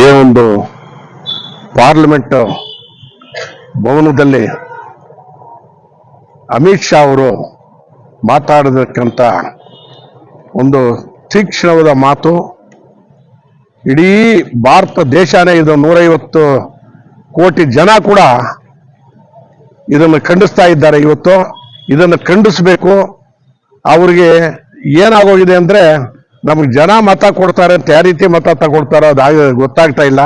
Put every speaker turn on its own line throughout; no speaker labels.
ಈ ಒಂದು ಪಾರ್ಲಿಮೆಂಟ್ ಭವನದಲ್ಲಿ ಅಮಿತ್ ಶಾ ಅವರು ಮಾತಾಡತಕ್ಕಂಥ ಒಂದು ತೀಕ್ಷ್ಣವಾದ ಮಾತು. ಇಡೀ ಭಾರತ ದೇಶನೇ ಇದು ನೂರೈವತ್ತು ಕೋಟಿ ಜನ ಕೂಡ ಇದನ್ನು ಖಂಡಿಸ್ತಾ ಇದ್ದಾರೆ ಇವತ್ತು. ಇದನ್ನು ಖಂಡಿಸಬೇಕು. ಅವರಿಗೆ ಏನಾಗೋಗಿದೆ ಅಂದ್ರೆ ನಮ್ಗೆ ಜನ ಮತ ಕೊಡ್ತಾರೆ, ಅಂತ ಯಾವ ರೀತಿ ಮತ ತಗೊಳ್ತಾರೋ ಅದು ಗೊತ್ತಾಗ್ತಾ ಇಲ್ಲ.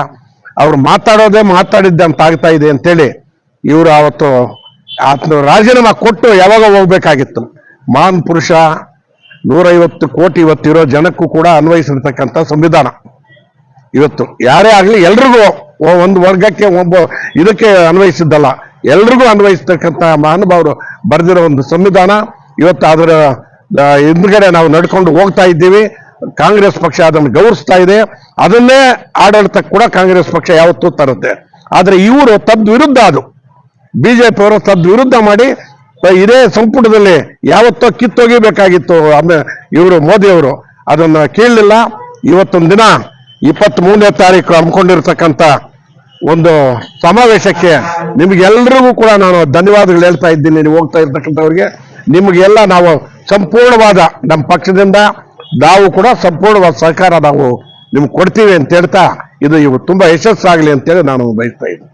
ಅವ್ರು ಮಾತಾಡೋದೇ ಮಾತಾಡಿದ್ದಂತ ಆಗ್ತಾ ಇದೆ ಅಂತೇಳಿ ಇವರು ಅವತ್ತು ಆತನ ರಾಜೀನಾಮೆ ಕೊಟ್ಟು ಯಾವಾಗ ಹೋಗ್ಬೇಕಾಗಿತ್ತು? ಮಾನ್ ಪುರುಷ, ನೂರೈವತ್ತು ಕೋಟಿ ಇವತ್ತಿರೋ ಜನಕ್ಕೂ ಕೂಡ ಅನ್ವಯಿಸಿರ್ತಕ್ಕಂಥ ಸಂವಿಧಾನ. ಇವತ್ತು ಯಾರೇ ಆಗಲಿ ಎಲ್ರಿಗೂ ಒಂದು ವರ್ಗಕ್ಕೆ ಒಬ್ಬ ಇದಕ್ಕೆ ಅನ್ವಯಿಸಿದ್ದಲ್ಲ, ಎಲ್ರಿಗೂ ಅನ್ವಯಿಸ್ತಕ್ಕಂಥ ಮಹಾನುಭಾವರು ಬರೆದಿರೋ ಒಂದು ಸಂವಿಧಾನ. ಇವತ್ತು ಅದರ ಹಿಂದ್ಗಡೆ ನಾವು ನಡ್ಕೊಂಡು ಹೋಗ್ತಾ ಇದ್ದೀವಿ. ಕಾಂಗ್ರೆಸ್ ಪಕ್ಷ ಅದನ್ನು ಗೌರವಿಸ್ತಾ ಇದೆ. ಅದನ್ನೇ ಆಡಳಿತ ಕೂಡ ಕಾಂಗ್ರೆಸ್ ಪಕ್ಷ ಯಾವತ್ತೂ ತರುತ್ತೆ. ಆದರೆ ಇವರು ತದ್ವಿರುದ್ಧ ಅದು. ಬಿಜೆಪಿ ಅವರು ತದ್ವಿರುದ್ಧ ಮಾಡಿ, ಇದೇ ಸಂಪುಟದಲ್ಲಿ ಯಾವತ್ತೋ ಕಿತ್ತೊಗಿಬೇಕಾಗಿತ್ತು ಇವರು ಮೋದಿ ಅವರು ಅದನ್ನ ಕೇಳಲಿಲ್ಲ. ಇವತ್ತೊಂದು ದಿನ ಇಪ್ಪತ್ತ್ ಮೂರನೇ ತಾರೀಕು ಹಮ್ಮಿಕೊಂಡಿರ್ತಕ್ಕಂಥ ಒಂದು ಸಮಾವೇಶಕ್ಕೆ ನಿಮಗೆಲ್ಲರಿಗೂ ಕೂಡ ನಾನು ಧನ್ಯವಾದಗಳು ಹೇಳ್ತಾ ಇದ್ದೀನಿ. ನೀವು ಹೋಗ್ತಾ ಇರ್ತಕ್ಕಂಥವ್ರಿಗೆ. ನಿಮಗೆಲ್ಲ ನಾವು ಸಂಪೂರ್ಣವಾದ ನಮ್ಮ ಪಕ್ಷದಿಂದ ನಾವು ಕೂಡ ಸಂಪೂರ್ಣವಾದ ಸಹಕಾರ ನಾವು ನಿಮ್ಗೆ ಕೊಡ್ತೀವಿ ಅಂತ ಹೇಳ್ತಾ ಇದು ಇವು ತುಂಬಾ ಯಶಸ್ಸಾಗಲಿ ಅಂತೇಳಿ ನಾನು ಬಯಸ್ತಾ ಇದ್ದೀನಿ.